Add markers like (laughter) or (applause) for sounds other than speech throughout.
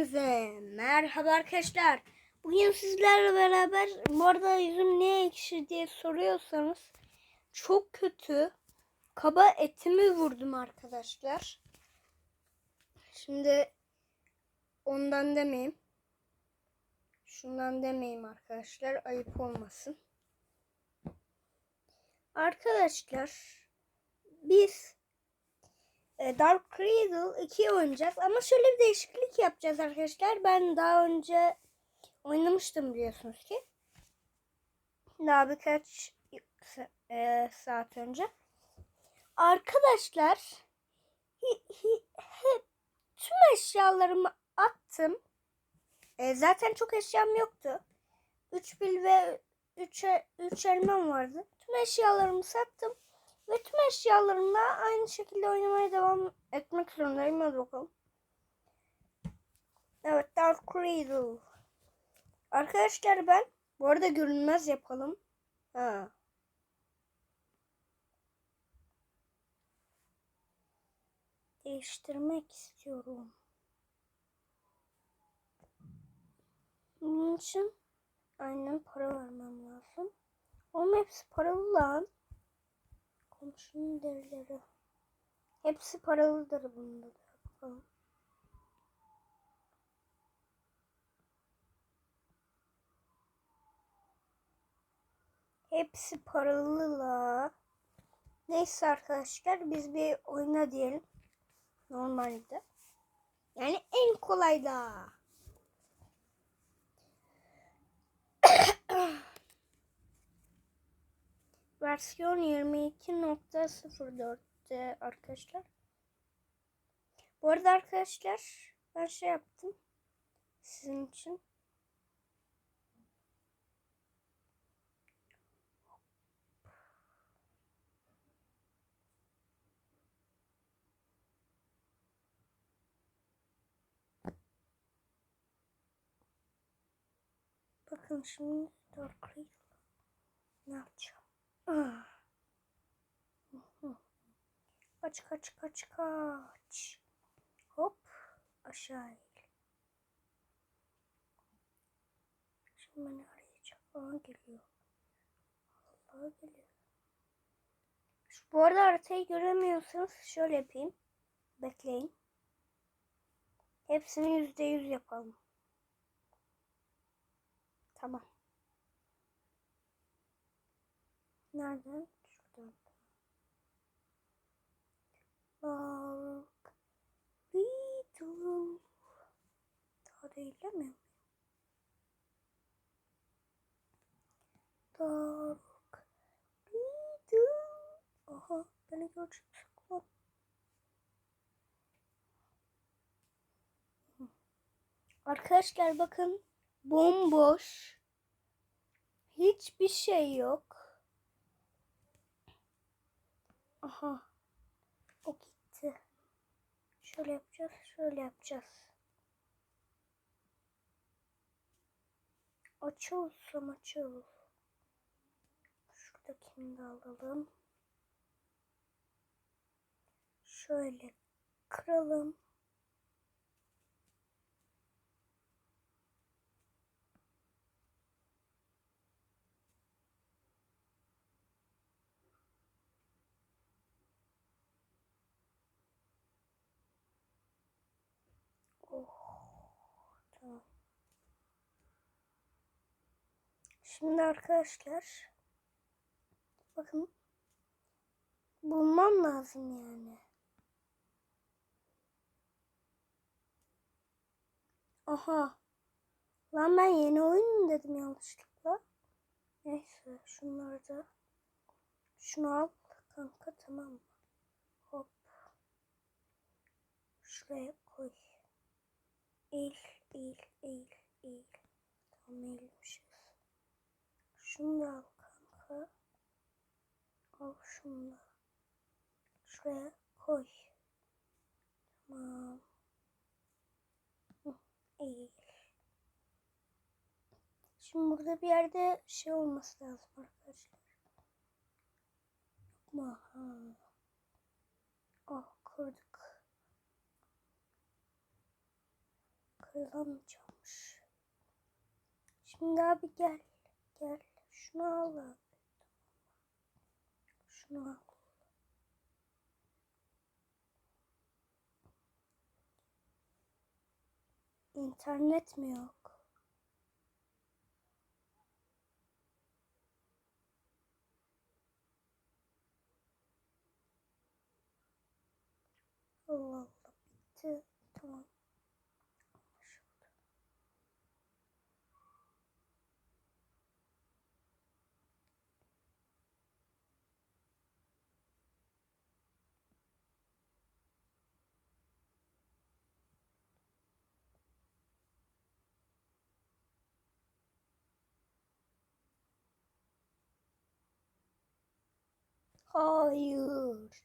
Hepinize merhaba arkadaşlar. Bugün sizlerle beraber bu arada yüzüm niye ekşi diye soruyorsanız çok kötü kaba etimi vurdum arkadaşlar. Şimdi ondan demeyeyim. Şundan demeyeyim arkadaşlar ayıp olmasın. Arkadaşlar biz Dark Cradle 2 oynayacağız. Ama şöyle bir değişiklik yapacağız arkadaşlar. Ben daha önce oynamıştım biliyorsunuz ki. Daha birkaç e, saat önce. Arkadaşlar hi, hi, hep tüm eşyalarımı attım. E, zaten çok eşyam yoktu. 3 bil ve 3 3 elmam vardı. Tüm eşyalarımı sattım. Ve tüm eşyalarımla aynı şekilde oynamaya devam etmek zorundayım. Hadi bakalım. Evet Dark Cradle. Arkadaşlar ben bu arada görünmez yapalım. Ha. Değiştirmek istiyorum. Bunun için aynen para vermem lazım. Oğlum hepsi paralı lan. Komşunun derileri. Hepsi paralıdır bunda da. Bakalım. Hepsi paralı la. Neyse arkadaşlar biz bir oyna diyelim. Normalde. Yani en kolay da. (coughs) Versiyon 22.04'te arkadaşlar. Bu arada arkadaşlar ben şey yaptım. Sizin için. Bakın şimdi Dark Cradle. Ne yapacağım? Ah. Kaç kaç kaç kaç. Hop aşağı eğil. Şimdi beni arayacak. Aa geliyor. Allah geliyor. Şu, bu arada haritayı göremiyorsanız şöyle yapayım. Bekleyin. Hepsini yüzde yüz yapalım. Tamam. Nereden? Şuradan. Bak. Beetle. Daha değil mi? Dark. Beetle. Aha beni görecek saklan. Arkadaşlar bakın. Bomboş. Hiçbir şey yok. Aha. O gitti. Şöyle yapacağız, şöyle yapacağız. Açılsam açıl. Şuradakini de alalım. Şöyle kıralım. Oh, tamam. Şimdi arkadaşlar bakın bulmam lazım yani. Aha. Lan ben yeni oyun mu dedim yanlışlıkla. Neyse şunları da şunu al kanka tamam mı? Hop. Şuraya koy. Eğil, eğil, eğil, eğil. Tamam eğilmişiz. Şunu da al kanka. Al şunu da. Şuraya koy. Tamam. Hı, Eğil. Şimdi burada bir yerde şey olması lazım arkadaşlar. Yok? Ha. Ah kırdık. Kırılamayacakmış. Şimdi abi gel. Gel. Şunu al abi. Şunu al. İnternet mi yok? Allah Allah bitti. Tamam. Anlaşıldı. Hayır.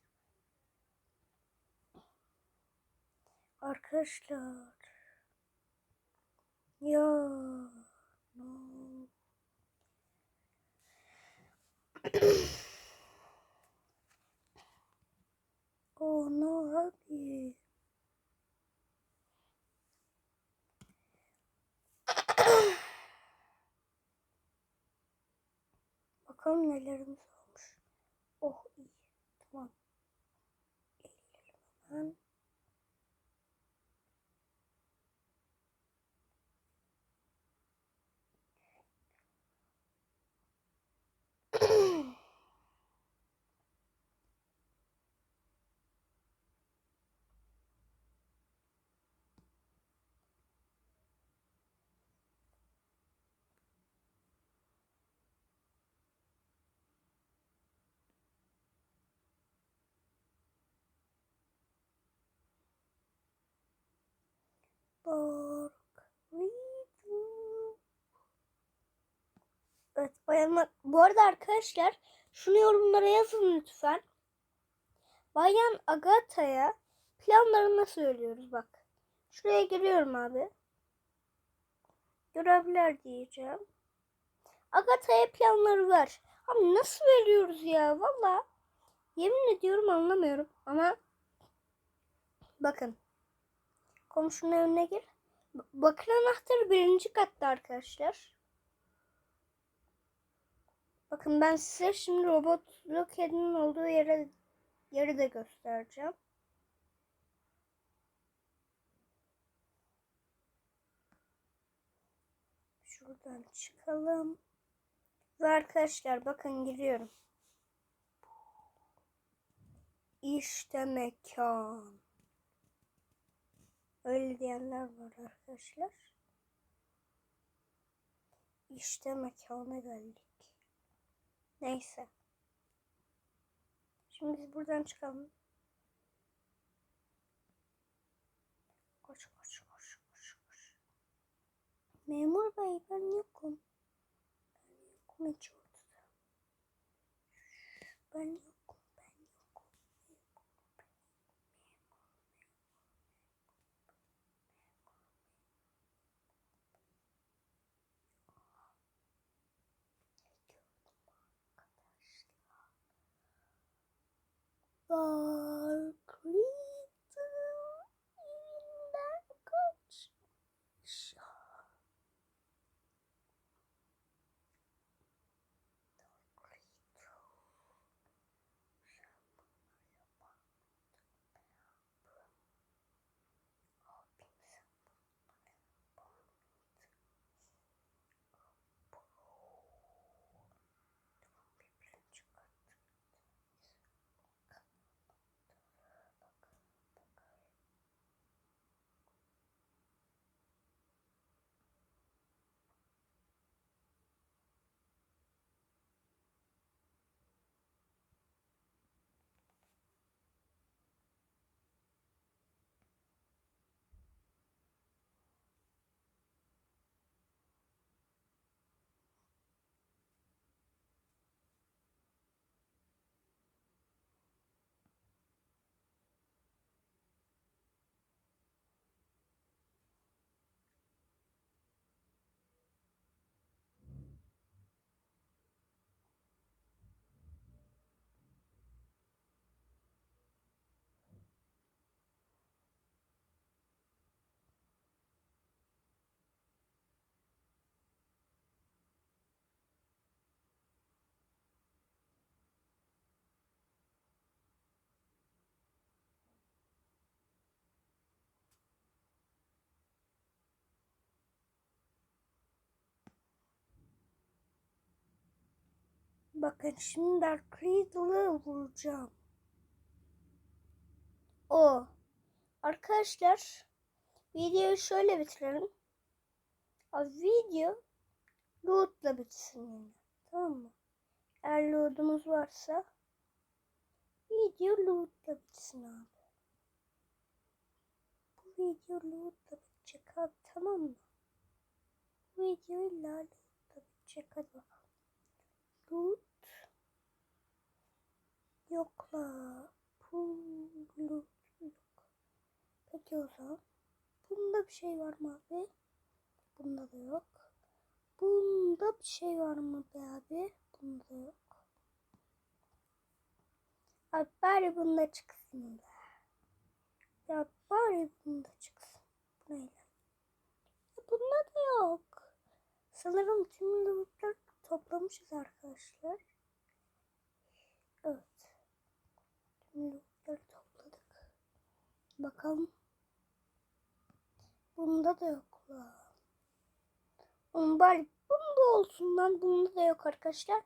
Arkadaşlar. Ya. No. oh no abi. (clears throat) Bakalım nelerimiz olmuş. Oh iyi. Tamam. Eleyelim hemen. Evet bayanlar. Bu arada arkadaşlar şunu yorumlara yazın lütfen. Bayan Agatha'ya planlarını söylüyoruz bak. Şuraya giriyorum abi. Görevler diyeceğim. Agatha'ya planları ver. Abi nasıl veriyoruz ya valla. Yemin ediyorum anlamıyorum ama bakın. Komşunun evine gir. Bakır anahtarı birinci katta arkadaşlar. Bakın ben size şimdi robot kedinin olduğu yere yeri de göstereceğim. Şuradan çıkalım. Ve arkadaşlar bakın giriyorum. İşte mekan. Öyle diyenler var arkadaşlar. İşte mekana geldik. Neyse. Şimdi biz buradan çıkalım. Koş koş koş koş koş. Memur bey ben yokum. Ben yokum hiç ortada. Ben yokum Dark Bakın şimdi Dark Riddle'ı vuracağım. O. Arkadaşlar videoyu şöyle bitirelim. Abi video loot'la bitsin yani. Tamam mı? Eğer loot'umuz varsa video loot'la bitsin abi. Bu video loot'la bitecek abi tamam mı? Bu video illa loot'la bitecek hadi bakalım. Loot yok la. Pul loot yok. Peki o zaman. Bunda bir şey var mı abi? Bunda da yok. Bunda bir şey var mı be abi? Bunda da yok. Abi bari bunda çıksın be. Ya bari bunda çıksın. Bu ne lan? Ya Bunda da yok. Sanırım tüm lootları toplamışız arkadaşlar. Evet. Lootları topladık. Bakalım. Bunda da yok la. Oğlum bari bunda olsun lan. Bunda da yok arkadaşlar.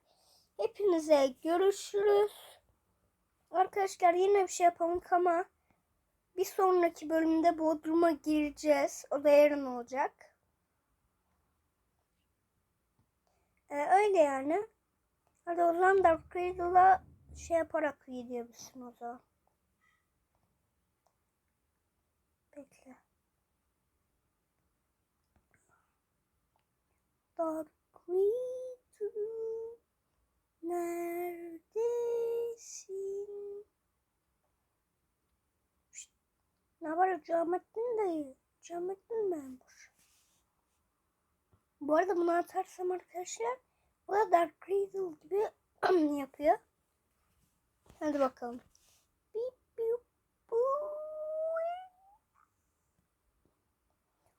Hepinize görüşürüz. Arkadaşlar yine bir şey yapalım ama bir sonraki bölümde Bodrum'a gireceğiz. O da yarın olacak. Ee, öyle yani. Hadi o zaman Dark Riddle'a şey yaparak video bitsin o zaman. Bekle. Dark Riddle neredesin? Şşt, Ne var Camettin dayı? Camettin memur. Bu arada bunu atarsam arkadaşlar o da Dark Riddle gibi (clears throat) yapıyor. Hadi bakalım.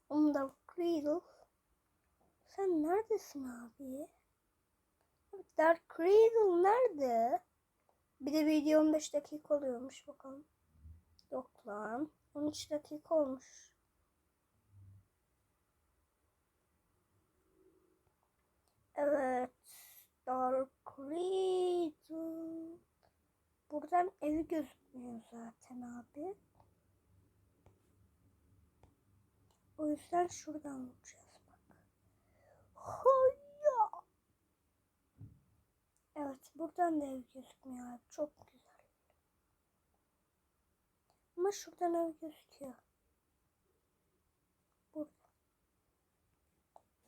Oğlum Dark Riddle. Sen neredesin abi? Dark Riddle nerede? Bir de video 15 dakika oluyormuş bakalım. Yok lan. 13 dakika olmuş. Evet. Dark Riddle. Buradan evi gözükmüyor zaten abi. O yüzden şuradan vuracağız bak. Hayya. Evet buradan da ev gözükmüyor abi. Çok güzel. Ama şuradan ev gözüküyor. Burada.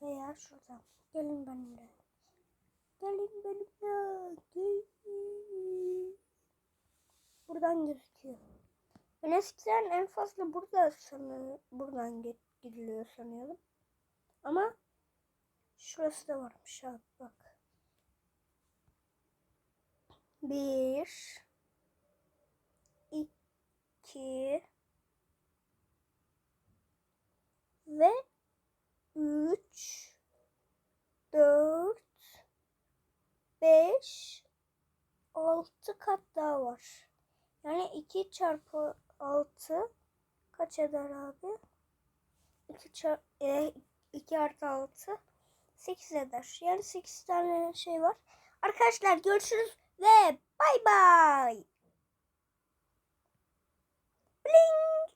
Veya şuradan. Gelin benimle. Gelin benimle. Gelin. Buradan gözüküyor. Ben eskiden en fazla burada sanı buradan gidiliyor sanıyordum. Ama şurası da varmış abi bak. Bir, iki ve üç, dört, beş, altı kat daha var. Yani 2 çarpı 6 kaç eder abi? 2 çarpı e, 2 artı 6 8 eder. Yani 8 tane şey var. Arkadaşlar görüşürüz ve bay bay. Bling.